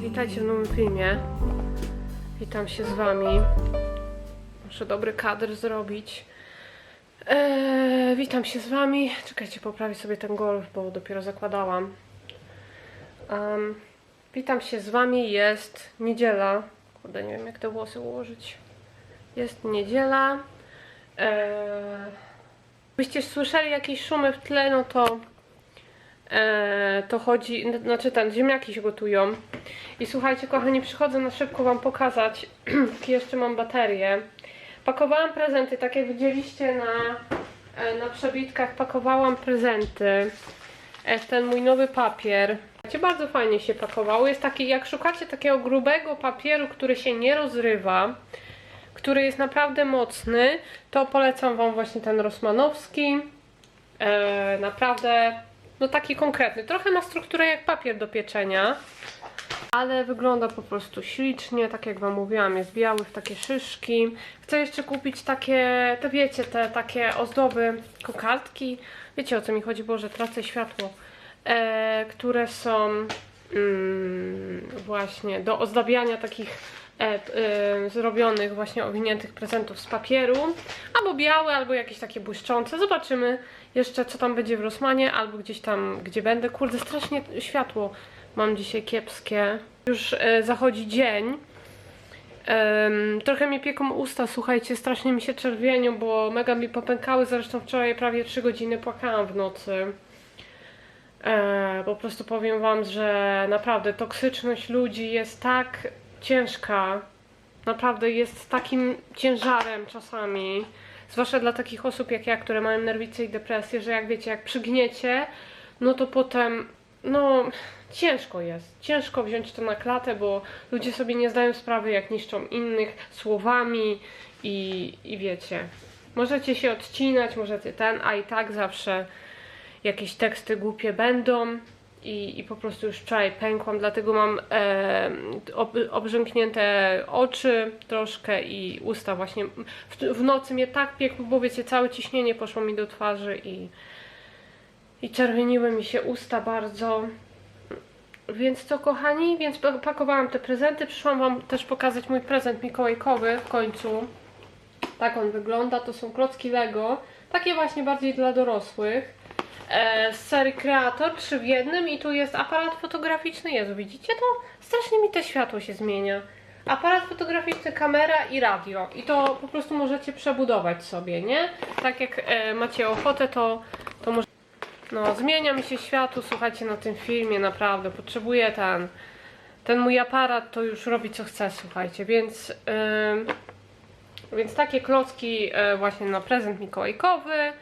witajcie w nowym filmie. Witam się z wami. Muszę dobry kadr zrobić. Eee, witam się z wami. Czekajcie, poprawię sobie ten golf, bo dopiero zakładałam. Em, witam się z wami. Jest niedziela. Kurde, nie wiem jak te włosy ułożyć. Jest niedziela. Eee, Byście słyszeli jakieś szumy w tle, no to to chodzi, znaczy ten, ziemniaki się gotują. I słuchajcie, kochani, przychodzę na szybko Wam pokazać, jeszcze mam baterie. Pakowałam prezenty, tak jak widzieliście na, e, na przebitkach, pakowałam prezenty. E, ten mój nowy papier. Słuchajcie, Bardzo fajnie się pakowało. Jest taki, jak szukacie takiego grubego papieru, który się nie rozrywa, który jest naprawdę mocny, to polecam Wam właśnie ten Rosmanowski. E, naprawdę, no taki konkretny. Trochę ma strukturę jak papier do pieczenia, ale wygląda po prostu ślicznie. Tak jak Wam mówiłam, jest biały w takie szyszki. Chcę jeszcze kupić takie, to wiecie, te takie ozdoby, kokardki. Wiecie o co mi chodzi, Boże, tracę światło. E, które są mm, właśnie do ozdabiania takich e, e, zrobionych właśnie owiniętych prezentów z papieru, albo białe, albo jakieś takie błyszczące. Zobaczymy jeszcze co tam będzie w Rosmanie, albo gdzieś tam, gdzie będę. Kurde, strasznie światło mam dzisiaj kiepskie. Już e, zachodzi dzień. Em, trochę mi pieką usta, słuchajcie, strasznie mi się czerwienią, bo mega mi popękały, zresztą wczoraj prawie 3 godziny płakałam w nocy. E, po prostu powiem wam, że naprawdę toksyczność ludzi jest tak ciężka. Naprawdę jest takim ciężarem czasami. Zwłaszcza dla takich osób jak ja, które mają nerwice i depresję, że jak wiecie, jak przygniecie, no to potem, no ciężko jest. Ciężko wziąć to na klatę, bo ludzie sobie nie zdają sprawy, jak niszczą innych słowami i, i wiecie. Możecie się odcinać, możecie ten, a i tak zawsze jakieś teksty głupie będą i, i po prostu już wczoraj pękłam, dlatego mam e, ob, obrzęknięte oczy troszkę i usta właśnie. W, w nocy mnie tak piekło, bo wiecie, całe ciśnienie poszło mi do twarzy i, i czerwieniły mi się usta bardzo. Więc co kochani, więc pa- pakowałam te prezenty, przyszłam wam też pokazać mój prezent mikołajkowy w końcu. Tak on wygląda, to są klocki Lego, takie właśnie bardziej dla dorosłych z serii Creator 3 w jednym i tu jest aparat fotograficzny. Jezu, widzicie to? Strasznie mi te światło się zmienia. Aparat fotograficzny, kamera i radio. I to po prostu możecie przebudować sobie, nie? Tak jak e, macie ochotę, to, to może... No, zmienia mi się światło, słuchajcie, na tym filmie, naprawdę. Potrzebuję ten... Ten mój aparat to już robi co chce, słuchajcie, więc... więc takie klocki e, właśnie na prezent mikołajkowy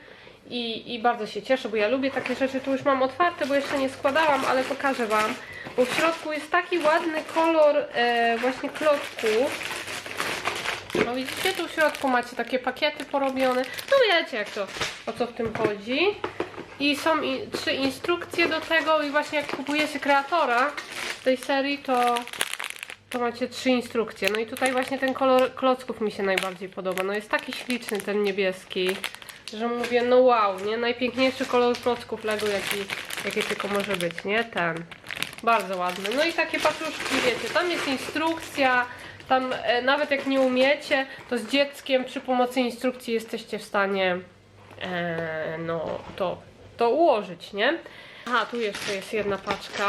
i, i bardzo się cieszę, bo ja lubię takie rzeczy. Tu już mam otwarte, bo jeszcze nie składałam, ale pokażę Wam. Bo w środku jest taki ładny kolor e, właśnie klocków. No widzicie, tu w środku macie takie pakiety porobione. No wiecie jak to, o co w tym chodzi. I są trzy instrukcje do tego i właśnie jak kupujecie kreatora tej serii, to to macie trzy instrukcje. No i tutaj właśnie ten kolor klocków mi się najbardziej podoba. No jest taki śliczny ten niebieski, że mówię, no wow, nie? Najpiękniejszy kolor klocków Lego, jaki, jaki tylko może być, nie? Ten. Bardzo ładny. No i takie paczuszki, wiecie, tam jest instrukcja, tam e, nawet jak nie umiecie, to z dzieckiem przy pomocy instrukcji jesteście w stanie e, no to, to ułożyć, nie? Aha, tu jeszcze jest jedna paczka.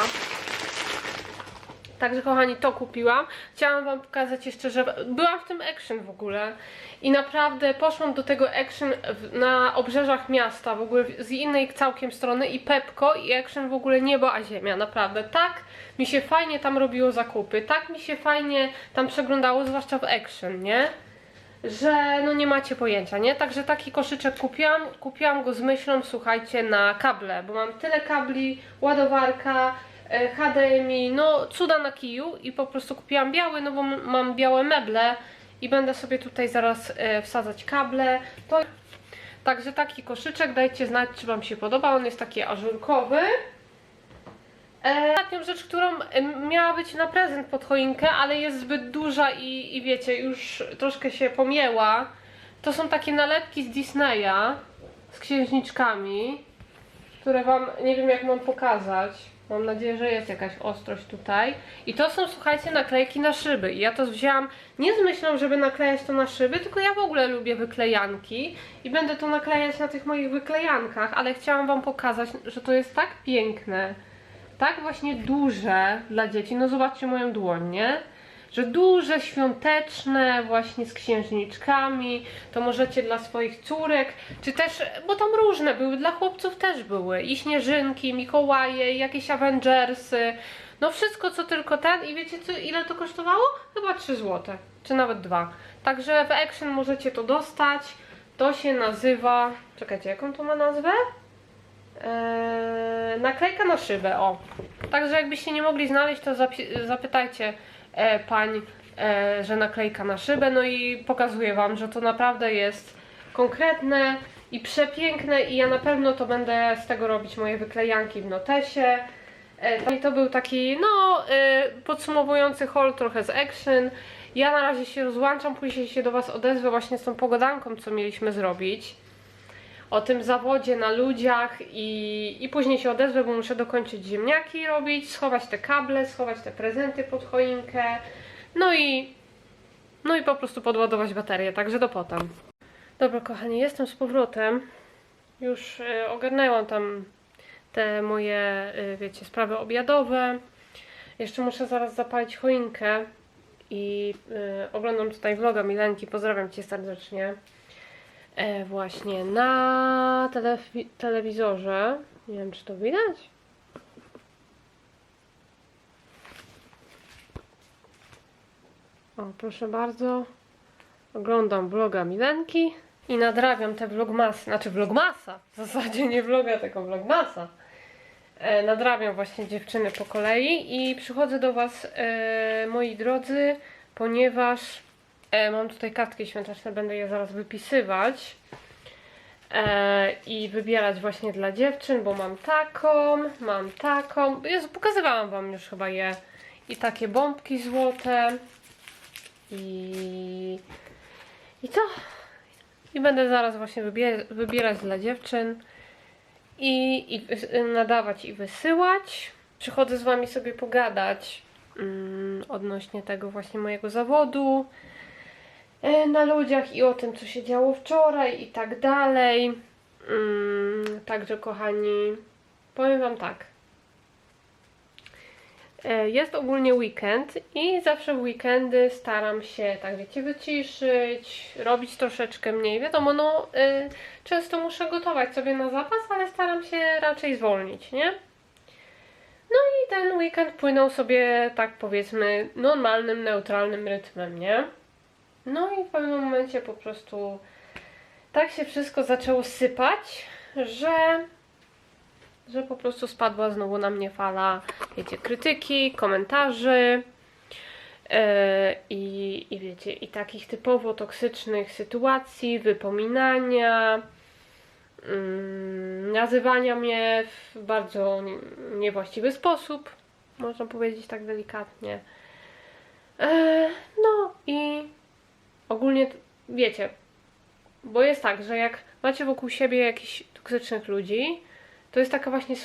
Także kochani, to kupiłam. Chciałam wam pokazać jeszcze, że byłam w tym action w ogóle i naprawdę poszłam do tego action na obrzeżach miasta, w ogóle z innej całkiem strony i Pepko i action w ogóle niebo a ziemia, naprawdę. Tak mi się fajnie tam robiło zakupy, tak mi się fajnie tam przeglądało, zwłaszcza w action, nie? że no nie macie pojęcia, nie? Także taki koszyczek kupiłam, kupiłam go z myślą, słuchajcie, na kable, bo mam tyle kabli, ładowarka, HDMI, no cuda na kiju i po prostu kupiłam biały, no bo mam białe meble i będę sobie tutaj zaraz e, wsadzać kable. To... Także taki koszyczek, dajcie znać, czy Wam się podoba, on jest taki ażurkowy. E, Ostatnią rzecz, którą miała być na prezent pod choinkę, ale jest zbyt duża i, i wiecie, już troszkę się pomięła. To są takie nalepki z Disneya z księżniczkami, które wam nie wiem jak mam pokazać. Mam nadzieję, że jest jakaś ostrość tutaj. I to są, słuchajcie, naklejki na szyby. I ja to wzięłam nie z myślą, żeby naklejać to na szyby, tylko ja w ogóle lubię wyklejanki i będę to naklejać na tych moich wyklejankach, ale chciałam Wam pokazać, że to jest tak piękne, tak właśnie duże dla dzieci. No zobaczcie moją dłoń, nie? Że duże, świąteczne, właśnie z księżniczkami, to możecie dla swoich córek, czy też, bo tam różne były, dla chłopców też były, i śnieżynki, Mikołaje, jakieś Avengersy, no wszystko co tylko ten i wiecie co, ile to kosztowało? Chyba 3 zł, czy nawet 2. Także w Action możecie to dostać, to się nazywa, czekajcie, jaką to ma nazwę? Eee, naklejka na szybę, o. Także jakbyście nie mogli znaleźć, to zapytajcie e, pań, e, że naklejka na szybę, no i pokazuję wam, że to naprawdę jest konkretne i przepiękne i ja na pewno to będę z tego robić moje wyklejanki w notesie. E, I to był taki, no, e, podsumowujący haul trochę z action. Ja na razie się rozłączam, później się do Was odezwę właśnie z tą pogodanką, co mieliśmy zrobić o tym zawodzie na ludziach i, i później się odezwę, bo muszę dokończyć ziemniaki robić, schować te kable, schować te prezenty pod choinkę, no i no i po prostu podładować baterię, także do potem. Dobra kochani, jestem z powrotem. Już y, ogarnęłam tam te moje, y, wiecie, sprawy obiadowe. Jeszcze muszę zaraz zapalić choinkę i y, oglądam tutaj vloga Milenki, pozdrawiam Cię serdecznie e, właśnie na telewi- telewizorze. Nie wiem, czy to widać. O, proszę bardzo. Oglądam vloga Milenki i nadrabiam te vlogmasy, znaczy vlogmasa, w zasadzie nie vloga, tylko vlogmasa. E, nadrabiam właśnie dziewczyny po kolei i przychodzę do Was, e, moi drodzy, ponieważ E, mam tutaj kartki świąteczne, będę je zaraz wypisywać. E, I wybierać właśnie dla dziewczyn, bo mam taką, mam taką. Jezu, pokazywałam Wam już chyba je. I takie bombki złote. I. I co? I będę zaraz właśnie wybie- wybierać dla dziewczyn. I, I nadawać i wysyłać. Przychodzę z Wami sobie pogadać mm, odnośnie tego właśnie mojego zawodu na ludziach i o tym, co się działo wczoraj i tak dalej. Mm, także, kochani, powiem Wam tak. E, Jest ogólnie weekend i zawsze w weekendy staram się, tak wiecie, wyciszyć, robić troszeczkę mniej. Wiadomo, no, y, często muszę gotować sobie na zapas, ale staram się raczej zwolnić, nie? No i ten weekend płynął sobie, tak powiedzmy, normalnym, neutralnym rytmem, nie? No i w pewnym momencie po prostu tak się wszystko zaczęło sypać, że, że po prostu spadła znowu na mnie fala, wiecie, krytyki, komentarzy yy, i, i wiecie, i takich typowo toksycznych sytuacji, wypominania, mm, nazywania mnie w bardzo nie- niewłaściwy sposób, można powiedzieć tak delikatnie. E, no i ogólnie wiecie, bo jest tak, że jak macie wokół siebie jakichś toksycznych ludzi, to jest taka właśnie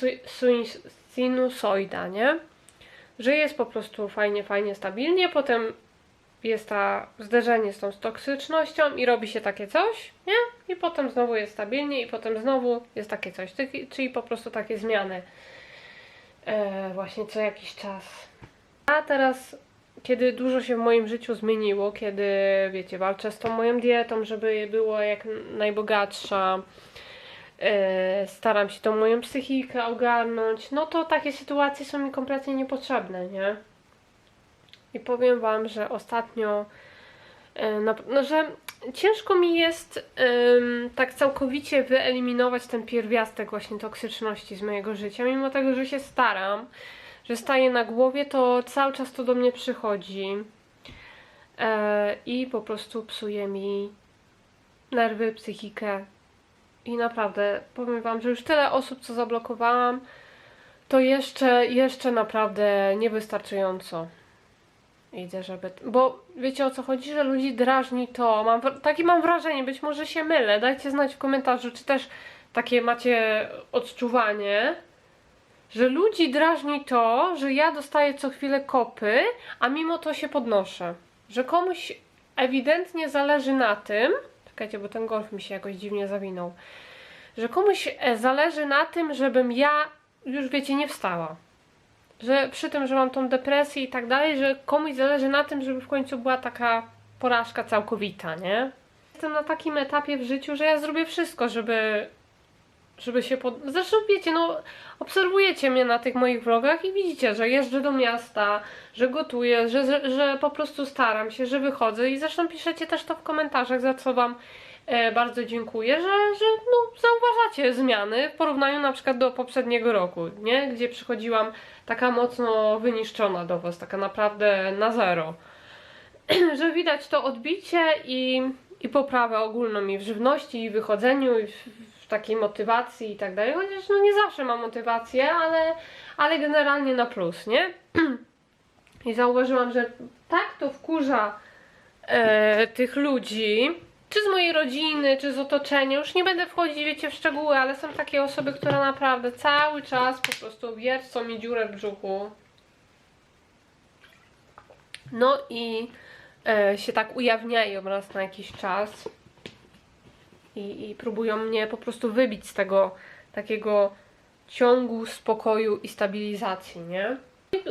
sinusoida, nie? Że jest po prostu fajnie, fajnie, stabilnie, potem jest ta zderzenie z tą toksycznością i robi się takie coś, nie? I potem znowu jest stabilnie i potem znowu jest takie coś, czyli po prostu takie zmiany e, właśnie co jakiś czas. A teraz kiedy dużo się w moim życiu zmieniło, kiedy, wiecie, walczę z tą moją dietą, żeby była jak najbogatsza, e, staram się tą moją psychikę ogarnąć, no to takie sytuacje są mi kompletnie niepotrzebne, nie? I powiem Wam, że ostatnio, e, no, że ciężko mi jest tak całkowicie wyeliminować ten pierwiastek właśnie toksyczności z mojego życia, mimo tego, że się staram, że staję na głowie, to cały czas to do mnie przychodzi e, i po prostu psuje mi nerwy, psychikę. I naprawdę powiem Wam, że już tyle osób, co zablokowałam, to jeszcze, jeszcze naprawdę niewystarczająco. Idę, żeby. Bo wiecie o co chodzi, że ludzi drażni to. Mam, takie mam wrażenie, być może się mylę. Dajcie znać w komentarzu, czy też takie macie odczuwanie że ludzi drażni to, że ja dostaję co chwilę kopy, a mimo to się podnoszę. Że komuś ewidentnie zależy na tym, czekajcie, bo ten golf mi się jakoś dziwnie zawinął, że komuś e, zależy na tym, żebym ja już wiecie, nie wstała. Że przy tym, że mam tą depresję i tak dalej, że komuś zależy na tym, żeby w końcu była taka porażka całkowita, nie? Jestem na takim etapie w życiu, że ja zrobię wszystko, żeby żeby się pod... Zresztą wiecie, no obserwujecie mnie na tych moich vlogach i widzicie, że jeżdżę do miasta, że gotuję, że, że, że po prostu staram się, że wychodzę i zresztą piszecie też to w komentarzach, za co wam e, bardzo dziękuję, że, że no, zauważacie zmiany w porównaniu na przykład do poprzedniego roku, nie? Gdzie przychodziłam taka mocno wyniszczona do was, taka naprawdę na zero. że widać to odbicie i, i poprawę ogólną i w żywności, i w wychodzeniu, i w, takiej motywacji i tak dalej. Chociaż no nie zawsze mam motywację, ale, ale generalnie na plus, nie? I zauważyłam, że tak to wkurza e, tych ludzi, czy z mojej rodziny, czy z otoczenia. Już nie będę wchodzić, wiecie, w szczegóły, ale są takie osoby, które naprawdę cały czas po prostu wiercą mi dziurę w brzuchu. No i e, się tak ujawniają raz na jakiś czas i, i próbują mnie po prostu wybić z tego takiego ciągu spokoju i stabilizacji, nie?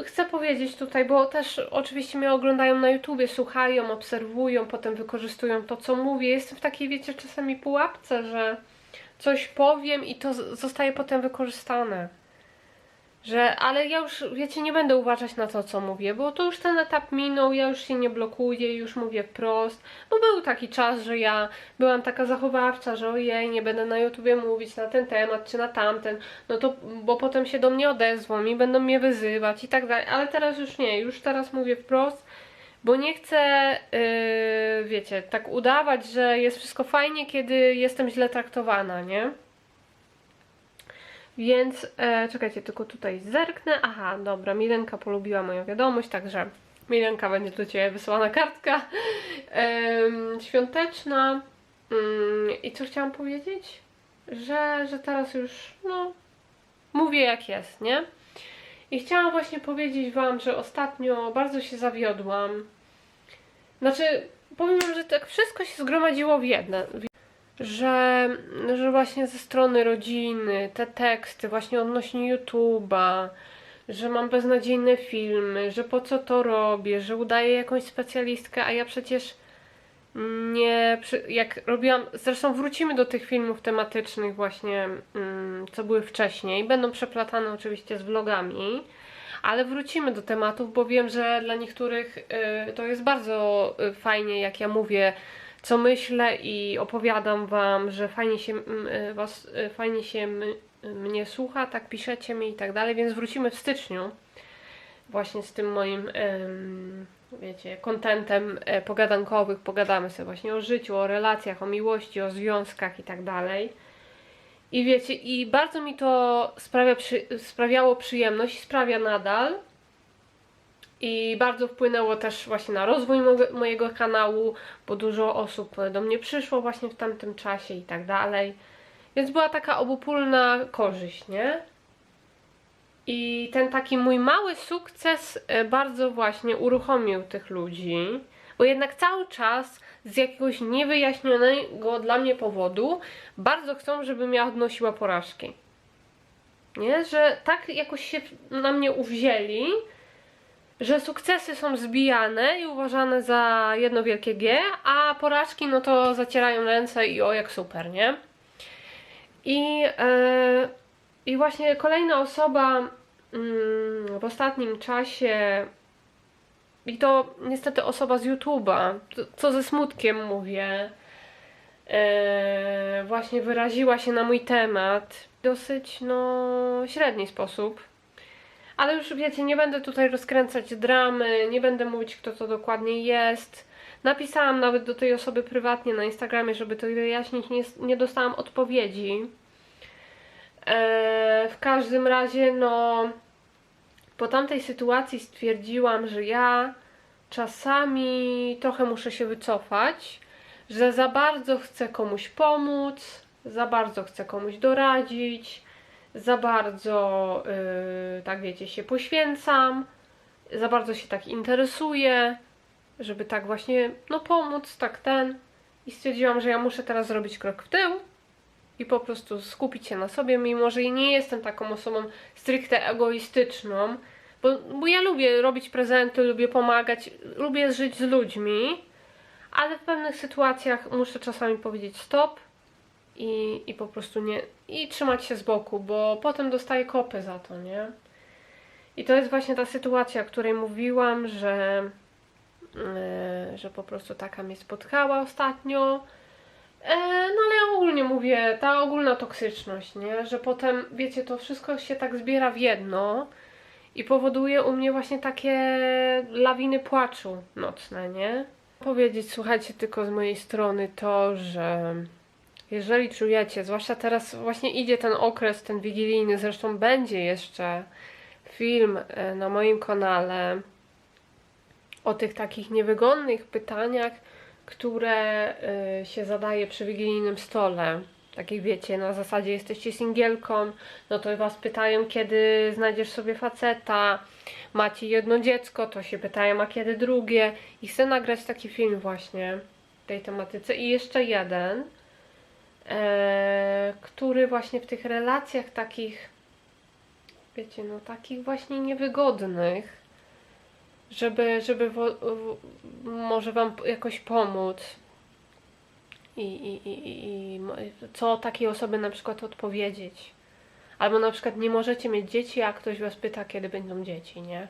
Chcę powiedzieć tutaj, bo też oczywiście mnie oglądają na YouTubie, słuchają, obserwują, potem wykorzystują to, co mówię. Jestem w takiej, wiecie, czasami pułapce, że coś powiem i to zostaje potem wykorzystane. Że, ale ja już, wiecie, nie będę uważać na to, co mówię, bo to już ten etap minął, ja już się nie blokuję, już mówię wprost. Bo był taki czas, że ja byłam taka zachowawcza, że ojej, nie będę na YouTubie mówić na ten temat czy na tamten, no to, bo potem się do mnie odezwą i będą mnie wyzywać i tak dalej, ale teraz już nie, już teraz mówię wprost, bo nie chcę, yy, wiecie, tak udawać, że jest wszystko fajnie, kiedy jestem źle traktowana, nie? Więc e, czekajcie, tylko tutaj zerknę. Aha, dobra, Milenka polubiła moją wiadomość, także Milenka będzie do Ciebie wysłana kartka em, świąteczna. Mm, I co chciałam powiedzieć? Że, że teraz już, no, mówię jak jest, nie? I chciałam właśnie powiedzieć Wam, że ostatnio bardzo się zawiodłam. Znaczy, powiem wam, że tak wszystko się zgromadziło w jedne. Że, że właśnie ze strony rodziny, te teksty właśnie odnośnie YouTube'a, że mam beznadziejne filmy, że po co to robię, że udaję jakąś specjalistkę, a ja przecież nie, jak robiłam, zresztą wrócimy do tych filmów tematycznych właśnie, mm, co były wcześniej, będą przeplatane oczywiście z vlogami, ale wrócimy do tematów, bo wiem, że dla niektórych y, to jest bardzo y, fajnie, jak ja mówię, co myślę i opowiadam wam, że fajnie się mm, y, was, y, fajnie się mnie słucha, tak piszecie mi i tak dalej, więc wrócimy w styczniu właśnie z tym moim wiecie, kontentem e, pogadankowych, pogadamy sobie właśnie o życiu, o relacjach, o miłości, o związkach i tak dalej. I wiecie, i bardzo mi to sprawia, sprawiało przyjemność i sprawia nadal. I bardzo wpłynęło też właśnie na rozwój mo- mojego kanału, bo dużo osób do mnie przyszło właśnie w tamtym czasie i tak dalej. Więc była taka obopólna korzyść, nie? I ten taki mój mały sukces e, bardzo właśnie uruchomił tych ludzi, bo jednak cały czas z jakiegoś niewyjaśnionego dla mnie powodu bardzo chcą, żebym ja odnosiła porażki. Nie? Że tak jakoś się na mnie uwzięli, że sukcesy są zbijane i uważane za jedno wielkie G, a porażki no to zacierają ręce i o jak super, nie? I, e, i właśnie kolejna osoba mm, w ostatnim czasie i to niestety osoba z YouTube'a, co- ze smutkiem mówię, e, właśnie wyraziła się na mój temat w dosyć no średni sposób. Ale już wiecie, nie będę tutaj rozkręcać dramy, nie będę mówić, kto to dokładnie jest. Napisałam nawet do tej osoby prywatnie na Instagramie, żeby to wyjaśnić, nie, nie dostałam odpowiedzi. E, w każdym razie, no, po tamtej sytuacji stwierdziłam, że ja czasami trochę muszę się wycofać, że za bardzo chcę komuś pomóc, za bardzo chcę komuś doradzić, za bardzo, yy, tak wiecie, się poświęcam, za bardzo się tak interesuję, żeby tak właśnie, no pomóc, tak ten. I stwierdziłam, że ja muszę teraz zrobić krok w tył i po prostu skupić się na sobie, mimo że nie jestem taką osobą stricte egoistyczną, bo, bo ja lubię robić prezenty, lubię pomagać, lubię żyć z ludźmi, ale w pewnych sytuacjach muszę czasami powiedzieć stop i, i po prostu nie, i trzymać się z boku, bo potem dostaję kopy za to, nie? I to jest właśnie ta sytuacja, o której mówiłam, że, yy, że po prostu taka mnie spotkała ostatnio. E, no ale ogólnie mówię, ta ogólna toksyczność, nie? Że potem, wiecie, to wszystko się tak zbiera w jedno i powoduje u mnie właśnie takie lawiny płaczu nocne, nie? Powiedzieć, słuchajcie, tylko z mojej strony to, że jeżeli czujecie, zwłaszcza teraz właśnie idzie ten okres, ten wigilijny, zresztą będzie jeszcze film e, na moim kanale o tych takich niewygodnych pytaniach, które e, się zadaje przy wigilijnym stole. Takich wiecie, na zasadzie jesteście singielką, no to was pytają, kiedy znajdziesz sobie faceta, macie jedno dziecko, to się pytają, a kiedy drugie. I chcę nagrać taki film właśnie w tej tematyce. I jeszcze jeden, który właśnie w tych relacjach takich, wiecie, no takich właśnie niewygodnych, żeby, żeby wo, w, może Wam jakoś pomóc. I, i, i, i, co takiej osoby na przykład odpowiedzieć. Albo na przykład nie możecie mieć dzieci, a ktoś Was pyta, kiedy będą dzieci, nie?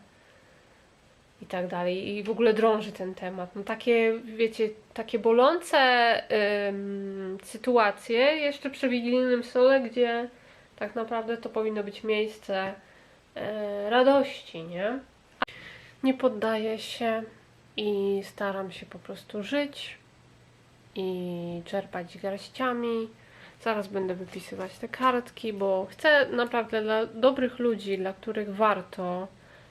I tak dalej. I w ogóle drąży ten temat. No takie, wiecie, takie bolące ym, sytuacje jeszcze przy wigilijnym stole, gdzie tak naprawdę to powinno być miejsce e, radości, nie? Nie poddaję się i staram się po prostu żyć i czerpać garściami. Zaraz będę wypisywać te kartki, bo chcę naprawdę dla dobrych ludzi, dla których warto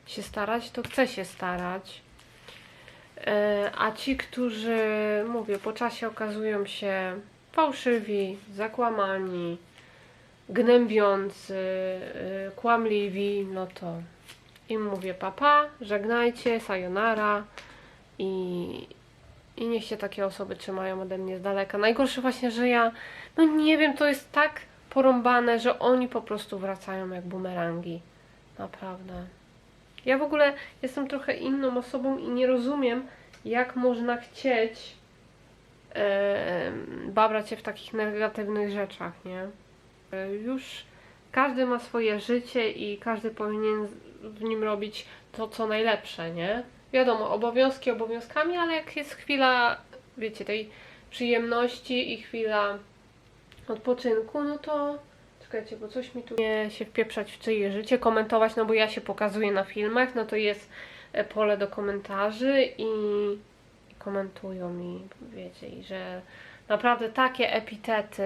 się starać, to chcę się starać. E, A ci, którzy, mówię, po czasie okazują się fałszywi, zakłamani, gnębiący, e, kłamliwi, no to im mówię papa, żegnajcie, sayonara i, i niech się takie osoby trzymają ode mnie z daleka. Najgorsze właśnie, że ja, no nie wiem, to jest tak porąbane, że oni po prostu wracają jak bumerangi. Naprawdę. Ja w ogóle jestem trochę inną osobą i nie rozumiem, jak można chcieć e, babrać się w takich negatywnych rzeczach, nie? E, Już każdy ma swoje życie i każdy powinien w nim robić to, co najlepsze, nie? Wiadomo, obowiązki obowiązkami, ale jak jest chwila, wiecie, tej przyjemności i chwila odpoczynku, no to czekajcie, bo coś mi tu nie się wpieprzać w czyje życie, komentować, no bo ja się pokazuję na filmach, no to jest e, pole do komentarzy i, i komentują mi, wiecie, i że naprawdę takie epitety,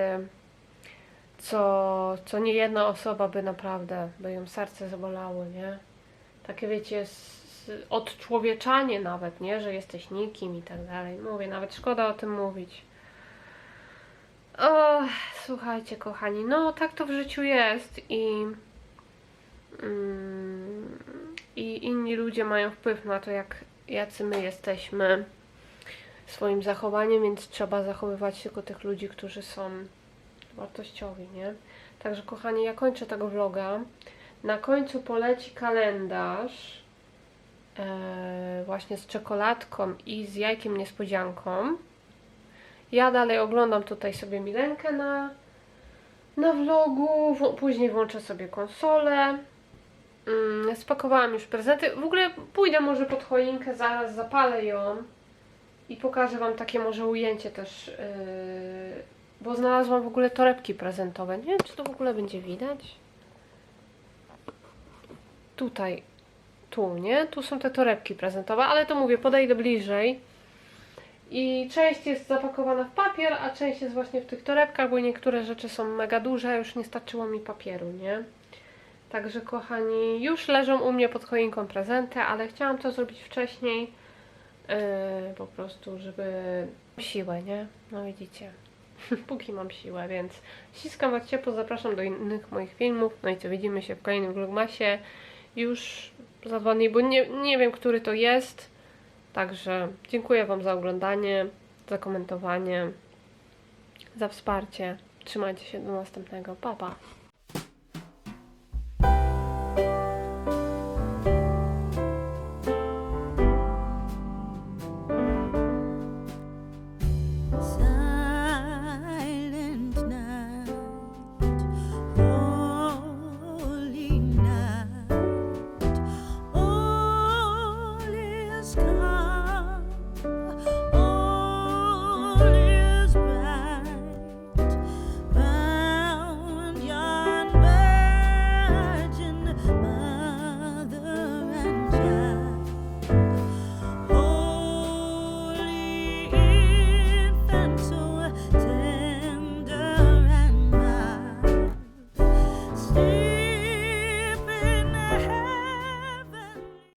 co, co nie jedna osoba by naprawdę, by ją serce zabolało, nie? Takie wiecie, odczłowieczanie nawet, nie? Że jesteś nikim i tak dalej. Mówię, nawet szkoda o tym mówić. O, słuchajcie, kochani, no tak to w życiu jest i, mm, i inni ludzie mają wpływ na to, jak, jacy my jesteśmy swoim zachowaniem, więc trzeba zachowywać tylko tych ludzi, którzy są wartościowi, nie? Także kochani, ja kończę tego vloga. Na końcu poleci kalendarz e, właśnie z czekoladką i z jajkiem niespodzianką. Ja dalej oglądam tutaj sobie Milenkę na, na vlogu, później włączę sobie konsolę. Mm, spakowałam już prezenty. W ogóle pójdę może pod choinkę, zaraz zapalę ją i pokażę Wam takie może ujęcie też, yy, bo znalazłam w ogóle torebki prezentowe. Nie wiem, czy to w ogóle będzie widać. Tutaj, tu, nie? Tu są te torebki prezentowe, ale to mówię, podejdę bliżej. I część jest zapakowana w papier, a część jest właśnie w tych torebkach, bo niektóre rzeczy są mega duże, już nie starczyło mi papieru, nie? Także kochani, już leżą u mnie pod choinką prezenty, ale chciałam to zrobić wcześniej, yy, po prostu, żeby siłę, nie? No widzicie, póki mam siłę, więc ściskam Was ciepło, zapraszam do innych moich filmów, no i co, widzimy się w kolejnym vlogmasie już za dwa dni, bo nie, nie wiem, który to jest, Także dziękuję Wam za oglądanie, za komentowanie, za wsparcie. Trzymajcie się do następnego. Pa, pa.